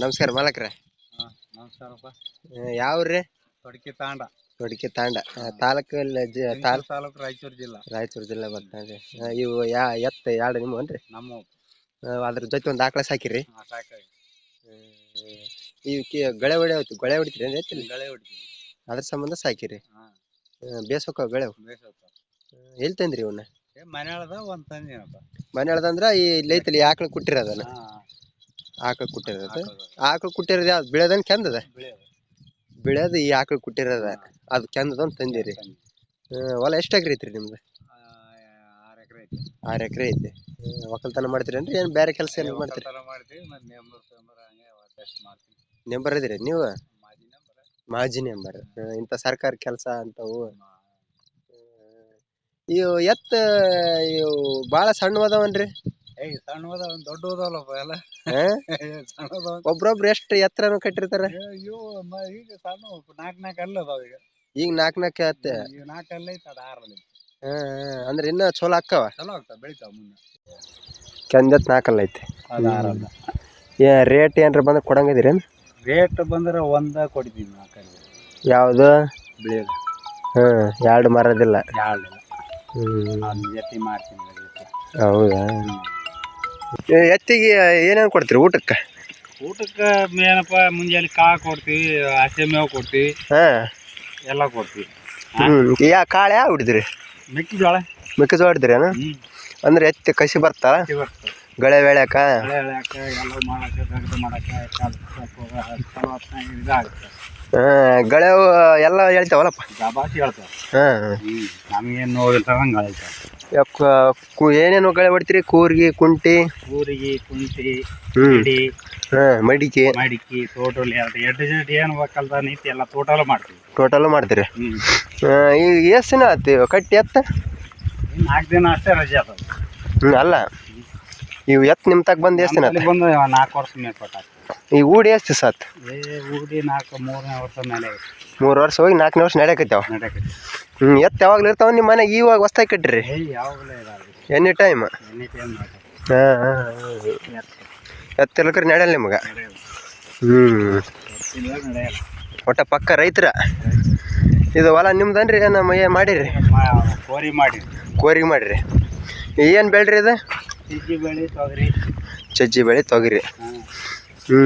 ನಮಸ್ಕಾರ ಮಾಲಕ್ರ. ನಮಸ್ಕಾರಪ್ಪ. ಯಾವ್ರಿ ತೊಡಕಿ ತಾಂಡ. ತೊಡಕಿ ತಾಂಡ. ತಾಲೂಕು ತಾಲ್ ತಾಲೂಕು ರಾಯಚೂರು ಜಿಲ್ಲಾ. ರಾಯಚೂರು ಜಿಲ್ಲೆ ಬರ್ತದೆ ಇವು ಯಾ ಎತ್ತ ಎರಡು ನಿಮ್ಮನ್ರಿ ನಮ್ಮ ಅದ್ರ ಜೊತೆ ಒಂದು ಆಕಳ ಸಾಕಿರಿ. ಸಾಕಾಗಿ ಇವಕ್ಕೆ ಗಳೆ ಆಯ್ತು. ಗಳೆ ಹೊಡಿತೀರಿ ಅಂದ್ರೆ ಐತಿ ಗಳೆ ಹೊಡಿತೀವಿ. ಅದ್ರ ಸಂಬಂಧ ಸಾಕಿರಿ ಹಾ. ಬೇಸೋಕ ಗಳೆ. ಎಲ್ಲಿ ತಂದ್ರಿ ಇವನ್ನ? ಮನೆಯೊಳದ ಒಂದ್ ತಂದೇನಪ್ಪ. ಮನೆ ಹೇಳ್ದಂದ್ರ ಈ ಲೈತಲ್ಲಿ ಆಕಳ ಕುಟ್ಟಿರೋದಲ್ಲ ಆಕಳ ಕುಟ್ಟಿರೋದು. ಆಕಳ ಕುಟ್ಟಿರೋದು. ಯಾವ್ದು? ಬೆಳೆದನ್ ಕೆಂದದ? ಬೆಳೆಯೋದು. ಈ ಆಕಳ ಕುಟ್ಟಿರೋದ. ಅದು ಕೆಂದದ ತಂದಿರಿ. ಹೊಲ ಎಷ್ಟು ಎಕರೆ ಐತ್ರಿ ನಿಮ್ದು? ಆರ್ ಎಕರೆ ಐತಿ. ಒಕ್ಕಲ್ತನ ಅಂದ್ರೆ ಏನ್ ಬೇರೆ ಕೆಲಸ ಏನ್ ಮಾಡ್ತೀರಿ? ನೀವ ನೆಂಬರ್ ಇದೀರಿ ನೀವು? ಮಾಜಿ ನಂಬರ್ ಮಾಜಿ ನೆಂಬರ್ ಇಂಥ ಸರ್ಕಾರ ಕೆಲಸ ಅಂತವು. ಇವು ಎತ್ತ ಇವು ಬಾಳ ಸಣ್ಣವದವನ್ರಿ ಏಯ್ ಸಣ್ಣ ಅದಾವ ದೊಡ್ಡ ಅದಾವಲ್ಲಪ್ಪ ಎಲ್ಲ? ಒಬ್ರೊಬ್ರು ಎಷ್ಟು ಎತ್ತರನು ಕಟ್ಟಿರ್ತಾರ? ಮ- ಈಗ ಸಣ್ಣ ನಾಲ್ಕು ನಾಲ್ಕು ಅಲ್ಲ ಅದಾವ ಈಗ. ಈಗ ನಾಲ್ಕು ನಾಲ್ಕು ಎತ್ತ? ಈಗ ನಾಲ್ಕು ಅಲ್ಲ ಐತೆ ಅದು ಆರಲ್ಲಿ ಹಾ, ಹಾ. ಅಂದ್ರೆ ಇನ್ನ ಚಲೋ ಅಕ್ಕವ? ಚಲೋ ಆಗ್ತಾವ ಬೆಳಿತಾವ ಮುಂದೆ ಕೆಂದತ್ ನಾಲ್ಕಲ್ಲ ಐತಿ. ಅದು ಆರಲ್ಲ ಏ ರೇಟ್ ಏನ್ರ ಬಂದ್ರೆ ಕೊಡಂಗದಿರೇನು ರೇಟ್ ಬಂದ್ರೆ ಒಂದ ಕೊಡ್ತೀವಿ ನಾಲ್ಕಲ್ಲಿ ಯಾವುದು? ಬೆಳೆಯೋದು ಎರಡು ಮರದಿಲ್ಲ. ಜೊತೆ ಮಾಡ್ತೀನಿ ಜೊತೆ ಹೌದಾ? ಏ, ಎತ್ತಿಗೆ ಏನೇನು ಕೊಡ್ತೀರಿ ಊಟಕ್ಕೆ? ಊಟಕ್ಕೆ ಏನಪ್ಪ ಮುಂಜಾನೆ ಕಾ ಕೊಡ್ತೀವಿ ಹಸಿ ಮೇವು ಕೊಡ್ತೀವಿ. ಹಾ. ಎಲ್ಲ ಕೊಡ್ತೀವಿ. ಹ್ಞೂ ಯಾ ಕಾಳು ಯಾವ ಹಿಡಿದ್ರಿ? ಮೆಕ್ಕೆಜೋಳ. ಮೆಕ್ಕೆಜೋಳ ಹಿಡಿದ್ರೇನು? ಹ್ಞೂ ಅಂದ್ರೆ ಎತ್ತಿ ಕಸಿ ಬರ್ತಾ? ಬರ್ತದೆ ಗಳೆ ಬೆಳ್ಯಾಕ? ಬೆಳೆ ಬೆಳ್ಯಾಕ ಎಲ್ಲ ಮಾಡಕ್ಕೆ ಇದಾಗುತ್ತೆ ಗಳೆ ಎಲ್ಲ ಹೇಳ್ತಾವಲ್ಲಪ್ಪ? ಜಾಬಾಸಿ ಹೇಳ್ತಾರೆ. ಹಾಂ. ನಮಗೇನು ಹೇಳ್ತಾರೆ. ಕು- ಏನೇನು ಗಳೆ ಹೊಡಿತೀರಿ ಕೂರ್ಗಿ ಕುಂಟಿ? ಊರಿಗೆ ಕುಂಟಿ ಇಡಿ ಹಾ ಮಡಿಕೆ? ಮಡಿಕೆ ತೋಟಲ್ಲಿ ಎರಡು ಎರಡು ಜನ ಏನು ಬೇಕಲ್ದ ನೀತಿ ಎಲ್ಲ ತೋಟಲ್ಲ ಮಾಡ್ತೀವಿ. ಟೋಟಲ್ ಮಾಡ್ತೀರಿ? ಈಗ ಎಷ್ಟು ದಿನ ಆತಿ? ಕಟ್ಟಿ ಎತ್ತ? ನಾಲ್ಕು ದಿನ ಅಷ್ಟೇ ರಜೆ ಅದ. ಹ್ಮ್ ಅಲ್ಲ. ಇವು ಎತ್ತು ನಿಮ್ಮ ತಗ ಬಂದು ಎಷ್ಟು ದಿನ ಆತ? ಬಂದು ನಾಲ್ಕು ವರ್ಷ ಮೇಲ್ಪಟ್ಟ ಈ ಊಡಿ ಎಷ್ಟು ದಿವಸ ಆತು? ಏ ಊಡಿ ನಾಲ್ಕು ಮೂರನೇ ವರ್ಷ ಮೇಲೆ ಮೂರು ವರ್ಷ ಹೋಗಿ ನಾಲ್ಕನೇ ವರ್ಷ ನಡೆಯಕತ್ತಾವ ಹ್ಮ್ ಹ್ಞೂ ಎತ್ತು ಯಾವಾಗಲೂ ಇರ್ತಾವ ನಿಮ್ಮ ಮನೆಗೆ ಇವಾಗ ಹೊಸ್ದಾಗಿ ಕಟ್ಟಿರಿ? ಏ ಯಾವಾಗಲೇ ಎನಿ ಟೈಮ್. ಎನಿ ಟೈಮ್ ಹಾಂ ಎತ್ತು ಎತ್ತಿರ್ಲಕ್ರೆ ನಡೆಯಲ್ಲ ನಿಮಗೆ? ಹ್ಞೂ ನಡೆಯಲ್ಲ ಒಟ್ಟ ಪಕ್ಕ ರೈತರ. ಇದು ಹೊಲ ನಿಮ್ದನ್ರಿ ಏನು ಮೈ ಮಾಡಿರಿ? ಮಾ- ಕೋರಿ ಮಾಡಿ ಕೋರಿಗೆ ಮಾಡಿರಿ. ಏನು ಬೆಳ್ರಿ ಇದು? ಸಿಜ್ಜಿ ಬೆಳೆ ತೊಗರಿ. ಚಜ್ಜಿ ಬೆಳೆ ತೊಗರಿ. ಹ್ಞೂ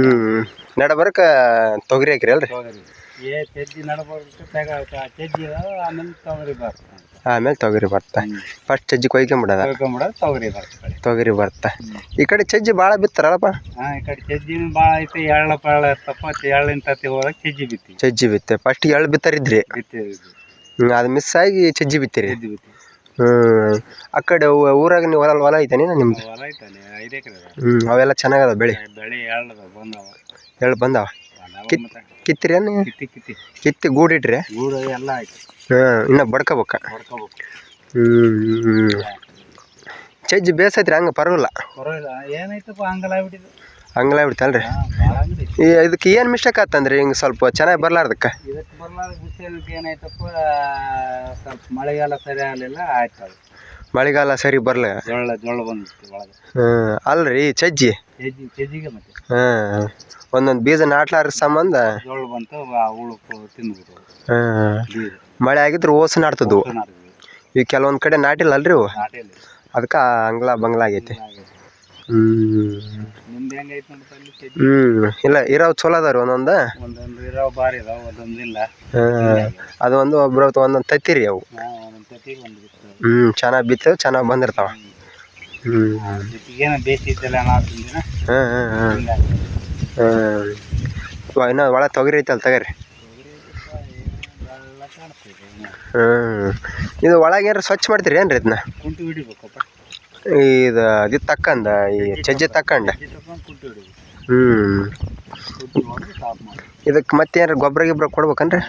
ನಡ ಬರಕ ತೊಗರಿ ಹಾಕಿರಿ ಅಲ್ರಿ? ತೊಗರಿ. ಏ ತೆಜ್ಜಿ ನಡಬಾರ್ದು ತೆಗ ಇದಾವೆ, ಆಮೇಲೆ ತೊಗರಿ ಬರ್ತದೆ ಆಮೇಲೆ ತೊಗರಿ ಬರ್ತಾ. ಫಸ್ಟ್ ಚಜ್ಜಿ ಕೊಯ್ಕೊಂಬಿಡದ? ತೊಳ್ಕೊಂಬಿಡೋದು ತೊಗರಿ ಬರ್ತ ತೊಗರಿ ಬರ್ತಾ. ಈ ಕಡೆ ಚಜ್ಜಿ ಭಾಳ ಬಿತ್ತಾರಲ್ಲಪ್ಪ? ಹಾಂ ಈ ಕಡೆ ಚಜ್ಜಿ ಭಾಳ ಐತೆ ಎಳ್ಳ ಪಳ್ಳ ಇರ್ತಪ್ಪ ಎಳ್ಳಿನ ತತ್ತಿ ಹೋದಾಗ ಚಜ್ಜಿ ಬಿತ್ತಿ ಚಜ್ಜಿ ಬಿತ್ತೆ. ಫಸ್ಟ್ ಎಳ್ಳು ಬಿತ್ತಾರಿದ್ರಿ. ಅದ್ ಹ್ಞೂ ಅದು ಮಿಸ್ ಆಗಿ ಚಜ್ಜಿ ಬಿತ್ತಿರಿ. ಬಿತ್ತಿ ಹ್ಞೂ ಆ ಕಡೆ ಊ- ಊರಾಗ ನೀವು ಹೊಲ ಹೊಲ ಐತೇನಿ ನಿಮ್ದು? ಹೊಲ ಐದು ಎಕರೆ ಹ್ಞೂ ಅವೆಲ್ಲ ಚೆನ್ನಾಗದ ಬೆಳೆ? ಬೆಳೆ ಬಂದವ. ಎಳ್ಳು ಬಂದಾವ? ಬಂದವ ಕಿತ್- ಮತ್ತೆ ಕಿತ್ತಿರಿ ಏನು ಕಿತ್ತಿ ಕಿತ್ತಿ. ಕಿತ್ತಿ ಗೂಡಿಟ್ರಿ ಗೂಡು ಎಲ್ಲ ಆಯ್ತು. ಹ್ಞೂ ಇನ್ನು ಬಡ್ಕೋಬೇಕ? ಹೊಡ್ಕೋಬೇಕು ಹ್ಞೂ ಚಜ್ಜಿ ಬೇಸೈತ್ರಿ ಹಂಗೆ ಪರವಾಗಿಲ್ಲ. ಪರವಾಗಿಲ್ಲ ಏನಾಯ್ತಪ್ಪ ಹಂಗಲ್ಲ ಆಗ್ಬಿಟ್ಟಿದ್ದು ಹಂಗಲ್ಲ ಬಿಡ್ತಲ್ಲ ರೀ ಈ ಇದಕ್ಕೆ ಏನು ಮಿಸ್ಟೇಕ್ ಆತಂದ್ರಿ ಹಿಂಗೆ ಸ್ವಲ್ಪ ಚೆನ್ನಾಗಿ ಬರ್ಲಾರ್ದಕ್ಕೆ? ಇದಕ್ಕೆ ಬರ್ಲಾರ್ದ ಬಿಸಿಲಕ್ಕೆ ಏನಾಯ್ತಪ್ಪ ಸ್ವಲ್ಪ ಮಳೆಗಾಲ ಸರಿ ಆಗಲಿಲ್ಲ ಆಯ್ತು ಅದು. ಮಳೆಗಾಲ ಸರಿ ಬಂದಿತ್ತು ಒಳಗೆ. ಹ್ಞೂ ಅಲ್ರಿ ಚಜ್ಜಿ? ಮತ್ತೆ. ಹಾಂ ಒಂದೊಂದು ಬೀಜ ನಾಟ್ಲಾರ ಸಂಬಂಧ? ಜೊಳ್ಳ ಬಂತು ಆ ಉಳುಕು ತಿಂದ್ಬಿಟ್ಟು ಹಾಂ ಬೀಜ. ಮಳೆ ಆಗಿದ್ರೆ ಓಸು ನಾಡ್ತದ್ವು ಈ ಈಗ ಕೆಲವೊಂದು ಕಡೆ ನಾಟಿಲ್ಲ ಅಲ್ರಿ ಇವು? ನಾಟಿಯಲ್ಲಿ ಅದಕ್ಕೆ ಅಂಗ್ಲ ಬಂಗ್ಲ ಆಗೈತಿ. ನಿಮ್ದು ಹೆಂಗೈತೆ ನೋಡಪ್ಪ ಅಲ್ಲಿ ಕೆಜಿ? ಹ್ಞೂ ಇಲ್ಲ ಇರೋವು ಚಲೋ ಅದಾರ ಒಂದೊಂದು? ಒಂದೊಂದು ಇರೋ ಬಾರಿ ಇದಾವೆ ಒಂದೊಂದು ಇಲ್ಲ. ಹಾಂ ಅದು ಒಂದು ಒಬ್ರ ಒಂದೊಂದು ತತ್ತಿರಿ ಅವು. ನಾವು ಒಂದೊಂದು ತಟ್ಟಿಗೆ ಒಂದು ಬಿತ್ತು ಹ್ಞೂ ಚೆನ್ನಾಗಿ ಬಿತ್ತವು ಚೆನ್ನಾಗಿ ಬಂದಿರ್ತಾವ. ಹ್ಞೂ ಜೊತೆಗೇನ ಹಾಂ ಹಾಂ ಹಾಂ. ಹಿಂಗಾಗಿ ಹಾಂ ಇನ್ನೂ ಒಳ ತೊಗರಿ ಐತಲ್ಲ ತಗರಿ? ಎಲ್ಲ ಕಾಣಿಸ್ತೈತೆ ಹ್ಞೂ ಇದು ಒಳಗೆ ಸ್ವಚ್ಛ ಮಾಡ್ತೀರಿ ಏನ್ರಿ ಇದನ್ನ ಕುಂಟು ಹಿಡಿಬೇಕಪ್ಪ. ಇದು ಅದು ತಕ್ಕಂದ ಈ ಚಜ್ಜೆ ತಕ್ಕಂಡ. ಹ್ಞೂ ಇದಕ್ಕೆ ಮತ್ತೆ ಏನಾರ ಗೊಬ್ಬರ ಗಿಬ್ಬರ ಕೊಡ್ಬೇಕನ್ರಿ?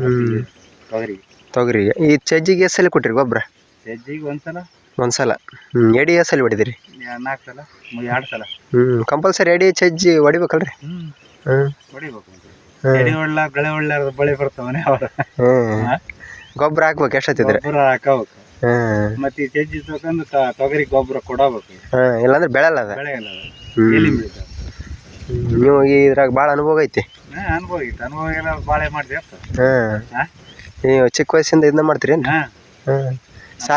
ಹ್ಮ್. ತೊಗರಿಗೆ. ಈ ಚಜ್ಜಿಗೆ ಎಷ್ಟಲ್ಲಿ ಕೊಟ್ಟಿರಿ ಗೊಬ್ಬರ? ಒಂದ್ಸಲ. ಒಂದ್ಸಲ ಹ್ಞೂ ಎಡಿ ಸಲ ಹೊಡಿದಿರಿ? ನಾಲ್ಕು ಸಲ ಎರಡು ಸಲ ಹ್ಞೂ ಕಂಪಲ್ಸರಿ ಎಡಿ ಚಜ್ಜಿ ಹೊಡಿಬೇಕಲ್ರಿ? ಹ್ಞೂ ಹ್ಞೂ ಹೊಡಿಬೇಕು. ಎಡಿ ಒಳ್ಳ ಬೆಳೆ ಒಳ್ಳೆ ಬಳಿ ಬರ್ತಾವನೆ ಅವ್ರ. ಹ್ಞೂ ಗೊಬ್ಬರ ಹಾಕ್ಬೇಕು ಎಷ್ಟೊತ್ತಿದ್ರೆ ಗೊಬ್ಬರ ಹಾಕಬೇಕು. ಹ್ಞೂ ಮತ್ತೆ ಈ ತೆಜ್ಜಿ ತಗೊಂಡು ತ- ತೊಗರಿ ಗೊಬ್ಬರ ಕೊಡಬೇಕು. ಹಾಂ ಇಲ್ಲಾಂದ್ರೆ ಬೆಳೆಯಲ್ಲ ಅದ. ಬೆಳೆ ಇಲ್ಲ ಅದು. ಹ್ಮ್. ಎಲ್ಲಿ ಬೆಳಿತಾವೆ. ನೀವು ಇದ್ರಾಗ ಭಾಳ ಅನುಭವ ಐತಿ. ಹಾ, ಅನುಭವ ಇತ್ತು ಅನುಭವ ಎಲ್ಲ ಬಾಳೆ ಮಾಡ್ತೀವಿ ಅಪ್ಪ. ಹಾಂ. ಹಾ? ನೀವು ಚಿಕ್ಕ ವಯಸ್ಸಿಂದ ಇದನ್ನ ಮಾಡ್ತೀರಿ ಹಾ. ಹಾಂ. ಸಾ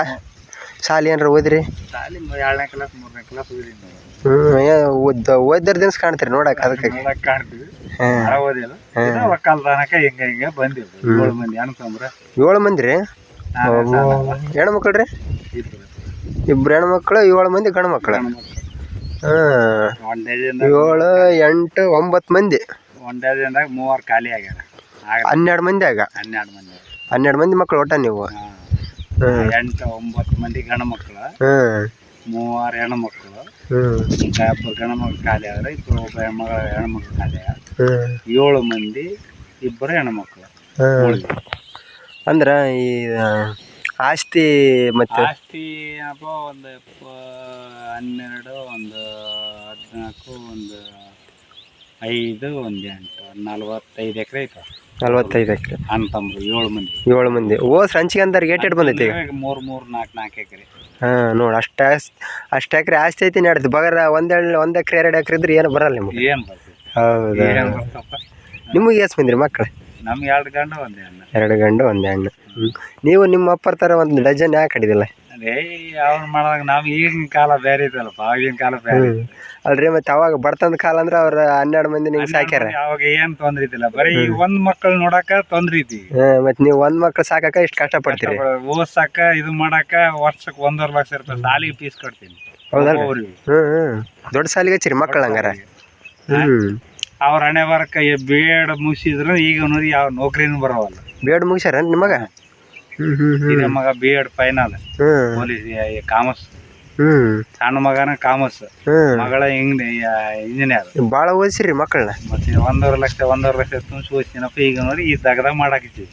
ಸಾಲಿ ಏನಾರ ಓದಿರಿ? ಸಾಲಿ ಎರಡನೇ ಕ್ಲಾಸ್ ಮೂರನೇ ಕ್ಲಾಸ್ ಓದಿದ್ದೆ. ಹ್ಞೂ ಓದ್ ಓದ್ದರ್ ದಿನ್ಸ್ ಕಾಣ್ತೀರಿ ನೋಡಕ್ಕೆ ಅದಕ್ಕೆ ನೋಡಕ್ ಕಾಣ್ತೀವಿ. ಹಾಂ. ಓದಿಲ್ಲ. ಇದು ಒಕ್ಕಲ್ತನಕ ಹಿಂಗ ಹಿಂಗ ಬಂದಿವಿ ಏಳು ಮಂದಿ ಅನ್ಕೊಂಬ್ರ ಏಳು ಮಂದಿ ರೀ ಹೆಣ್ಮಕ್ಳು ರೀ ಇಬ್ರು. ಮಕ್ಕಳು ಏಳು ಮಂದಿ ಗಂಡು ಮಕ್ಕಳು. ಹಾಂ. ಏಳು ಎಂಟು ಒಂಬತ್ತು ಮಂದಿ. ಒಂದೇ ದಿನದಾಗ ಮೂವರು ಖಾಲಿ ಆಗ್ಯಾರ. ಆಗ ಹನ್ನೆರಡು ಮಂದಿ ಆಗ. ಹನ್ನೆರಡು ಮಂದಿ. ಹನ್ನೆರಡು ಮಂದಿ ಮಕ್ಕಳು ಒಟ್ಟ ನೀವು. ಎಂಟು ಒಂಬತ್ತು ಮಂದಿ ಗಂಡು ಮಕ್ಕಳು. ಮೂವರು ಹೆಣ್ಣು ಮಕ್ಕಳು. ಇಬ್ಬರು ಗಂಡು ಮಕ್ಳು ಖಾಲಿ ಆದ್ರೆ ಇಬ್ಬರು ಒಬ್ಬ ಮಗ ಹೆಣ್ಣು ಮಕ್ಳು ಖಾಲಿ ಏಳು ಮಂದಿ ಇಬ್ಬರು ಹೆಣ್ಣು ಮಕ್ಕಳು. ಹ್ಞೂ ಅಂದ್ರೆ ಈ ಆಸ್ತಿ ಮತ್ತೆ ಆಸ್ತಿ ಅಪ್ಪ ಒಂದು ಹನ್ನೆರಡು ಒಂದು ಹದಿನಾಲ್ಕು ಒಂದು ಐದು ಒಂದು ಎಂಟು ನಲ್ವತ್ತೈದು ಎಕರೆ ಐತ. ನಲ್ವತ್ತೈದು ಎಕರೆ. ಅಂತಂದ್ರು ಏಳು ಮಂದಿ. ಏಳು ಮಂದಿ. ಓ ಸಂಚಿಗೆ ಅಂತಾರೆ ಗೇಟ್ ಇಟ್ಟು ಬಂದೈತಿ ಈಗ? ಮೂರು ಮೂರು ನಾಲ್ಕು ನಾಲ್ಕು ಎಕರೆ. ಹಾಂ ನೋಡಿ ಅಷ್ಟು ಅಷ್ಟು ಎಕರೆ ಆಸ್ತಿ ಐತಿ ನಡ್ದು. ಬಗರ ಒಂದೆರಡು ಒಂದು ಎಕರೆ ಎರಡು ಎಕರೆ ಇದ್ರೆ ಏನು ಬರಲ್ಲ ನಿಮಗೆ? ಏನು ಬರ್ತದೆ ಹೌದಾ? ನಿಮಗೆ ಎಷ್ಟು ಬಂದ್ರಿ ಮಕ್ಕಳು ನಮ್ಗೆ ಎರಡು ಗಂಡು ಒಂದೇ ಹೆಣ್ಣು ಎರಡು ಗಂಡು ಒಂದೇ ಹಣ್ಣು ನೀವು ನಿಮ್ಮ ಅಪ್ಪರ ಥರ ಒಂದು ಡಜನ್ ಯಾಕೆ ಕಡಿದಿಲ್ಲ? ಅದೇ ಅವ್ರು ಮಾಡಿದಾಗ ನಾವು ಈಗಿನ ಕಾಲ ಬೇರೆ ಇದ್ದಲ್ಲಪ್ಪ ಆಗಿನ ಕಾಲ ಬೇರೆ ಅಲ್ರಿ ಮತ್ತೆ ಅವಾಗ ಬರ್ತಂದ ಕಾಲ ಅಂದ್ರೆ ಅವ್ರ ಹನ್ನೆರಡು ಮಂದಿ ನಿಮ್ಗೆ ಸಾಕ್ಯಾರ? ಅವಾಗ ಏನ್ ತೊಂದ್ರೆ ಇದ್ದಿಲ್ಲ. ಬರೀ ಈ ಒಂದ್ ಮಕ್ಕಳು ನೋಡಾಕ ತೊಂದ್ರೆ ಐತಿ ಮತ್ತೆ ಮತ್ತು ನೀವು ಒಂದು ಮಕ್ಳು ಸಾಕಕ್ಕೆ ಇಷ್ಟು ಪಡ್ತೀರಿ ಓದ್ಸಾಕ ಇದು ಮಾಡಾಕ ವರ್ಷಕ್ಕೆ ಒಂದೂವರೆ ಲಕ್ಷ ರೂಪಾಯಿ ಸಾಲಿಗೆ ಫೀಸ್ ಕೊಡ್ತೀನಿ ಹೌದಲ್ರಿ? ಒಬ್ಬೊಬ್ರಿಗೆ. ಹ್ಞೂ ಹ್ಞೂ ದೊಡ್ಡ ಸಾಲಿಗೆ ಹಚ್ಚಿರಿ ಮಕ್ಕಳು ಹಂಗಾರ? ಹ್ಞೂ ಅವ್ರ ಹಣೆ ಬರಕ ಬಿ ಎಡ್ ಮುಗಿಸಿದ್ರು ಈಗ ನೋಡಿ ಯಾವ ನೌಕರಿನೂ ಬರೋವಲ್ಲ. ಬಿ ಎಡ್ ಮುಗಿಸ್ಯಾರ ನಿಮಗ ಹಿರಿಯ ಮಗ B Ed final police commerce. ಸಣ್ಣ ಮಗನ ಕಾಮರ್ಸ್. ಮಗಳ ಇಂಗ್ ಇಂಜಿನಿಯರ್ ಭಾಳ ಓದಿಸಿರಿ ಮಕ್ಕಳನ್ನ. ಮತ್ತೆ ಒಂದೂವರೆ ಲಕ್ಷ ಒಂದೂವರೆ ಲಕ್ಷ ತುಂಬಿಸಿ ಓದ್ತೀನಪ್ಪ ಈಗ ನೋಡಿ ಈ ದಗದ ಮಾಡಾಕತ್ತೀವಿ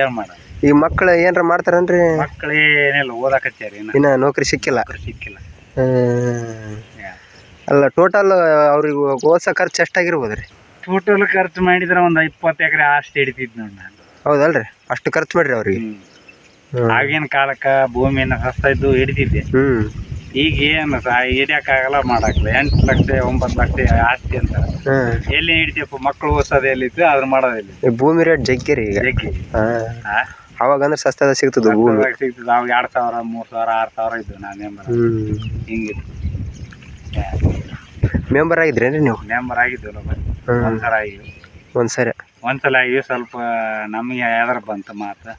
ಏನ್ ಮಾಡ? ಈ ಮಕ್ಕಳು ಏನಾರ ಮಾಡ್ತಾರನ್ರಿ? ಮಕ್ಕಳು ಏನಿಲ್ಲ ಓದಾಕತ್ಯಾರ ಇನ್ನ. ಇನ್ನ ನೌಕರಿ ಸಿಕ್ಕಿಲ್ಲ. ಸಿಕ್ಕಿಲ್ಲ. ಹ್ಮ್. ಅಲ್ಲ ಟೋಟಲ್ ಅವ್ರಿಗೆ ಓದ್ಸೋ ಖರ್ಚು ಎಷ್ಟಾಗಿರ್ಬೋದು ರೀ? ಟೋಟಲ್ ಖರ್ಚು ಮಾಡಿದ್ರೆ ಒಂದು ಇಪ್ಪತ್ತು ಎಕರೆ ಆಸ್ತಿ ಹಿಡಿತಿದ್ ನೋಡಿ ನಾನು. ಹೌದಲ್ರಿ? ಅಷ್ಟು ಖರ್ಚು ಮಾಡ್ರಿ ಅವ್ರಿಗೆ. ಆಗಿನ ಕಾಲಕ್ಕೆ ಭೂಮಿಯನ್ನು ಸಸ್ತಾ ಇದ್ದು ಹಿಡಿತಿದ್ದೆ. ಹ್ಮ್. ಈಗ ಏನು ಹಿಡಿಯೋಕ್ಕಾಗಲ್ಲ ಮಾಡಾಕಲ್ಲ ಎಂಟು ಲಕ್ಷ ಒಂಬತ್ತು ಲಕ್ಷ ಆಸ್ತಿ ಅಂತ. ಎಲ್ಲಿ ಹಿಡಿತೀಯಪ್ಪ ಮಕ್ಕಳು ಓದಿಸೋದು ಎಲ್ಲಿತ್ತು ಅದ್ರ ಮಾಡೋದಿಲ್ಲ ಈ ಭೂಮಿ ರೇಟ್ ಜಗ್ಗಿ ರೀ ಈಗ. ಜಗ್ಗಿ. ಹಾಂ. ಅವಾಗ ಅಂದ್ರೆ ಸಸ್ತದ ಸಿಗ್ತದೆ ಭೂಮಿ. ಸಿಗ್ತದೆ. ಅವಾಗ ಎರಡು ಸಾವಿರ ಮೂರು ಸಾವಿರ ಆರು ಸಾವಿರ ಇದ್ದು ನಾನು ಹಿಂಗಿತ್ತು. ಮೆಂಬರ್ ಆಗಿದ್ರೇನ್ರಿ ನೀವು? ಮೆಂಬರ್ ಆಗಿದ್ದೆವಲ್ಲ ಹ್ಮ್. ಒಂದ್ಸಲ ಆಗಿದ್ವಿ. ಒಂದು ಸರಿ ಒಂದ್ಸಲ ಆಗಿದ್ವಿ ಸ್ವಲ್ಪ ನಮಗೆ ಯಾವ್ದಾರ ಬಂತು ಮಾತು.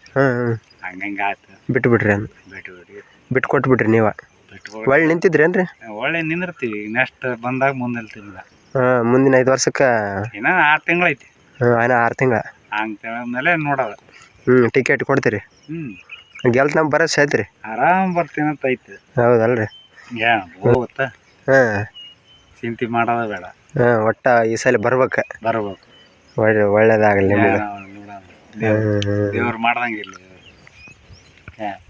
ಹಂಗಂಗೆ ಆಯ್ತು. ಬಿಟ್ಟು ಅನ್. ಬಿಟ್ಟು ಬಿಡಿ ಬಿಟ್ಟು ಕೊಟ್ಬಿಟ್ರಿ ನೀವು. ಬಿಟ್ಟು ಒಳ್ಳೆ ನಿಂತಿದ್ರೇನ್ರಿ? ಒಳ್ಳೆ ನಿಂದಿರ್ತೀವಿ. ನೆಕ್ಸ್ಟ್ ಬಂದಾಗ ಮುಂದೆ ತಿಂಗಳ ಹಾಂ ಮುಂದಿನ ಐದು ವರ್ಷಕ್ಕೆ? ಇನ್ನ ಆರು ತಿಂಗಳೈತಿ. ಹಾಂ ಇನ್ನೂ ಆರು ತಿಂಗಳ. ಹಂಗೆ ತಿಂಗಳದ್ಮೇಲೆ ನೋಡೋದು. ಹ್ಞೂ ಟಿಕೆಟ್ ಕೊಡ್ತೀರಿ. ಹ್ಞೂ ಗೆಲ್ತ ನಮ್ಮ ಬರೋ ಐತ್ರಿ. ಆರಾಮ್ ಬರ್ತೀನಿ ಅಂತ ಐತಿ. ಹೌದಲ್ರಿ. ಏನ್ ಹೋಗುತ್ತ? ಹಾಂ. ಚಿಂತೆ ಮಾಡೋದ ಬೇಡ. ಹಾಂ ಒಟ್ಟ ಈ ಸಲ ಬರ್ಬೇಕು. ಬರ್ಬೇಕು. ಒಳ್ಳೆ ಒಳ್ಳೇದಾಗಲಿ ನಿಮಗೆ. ನೋಡೋಣ ದೇವ್ರು ಮಾಡ್ದಂಗೆ ಇರಲಿ. ಹ್ಞೂ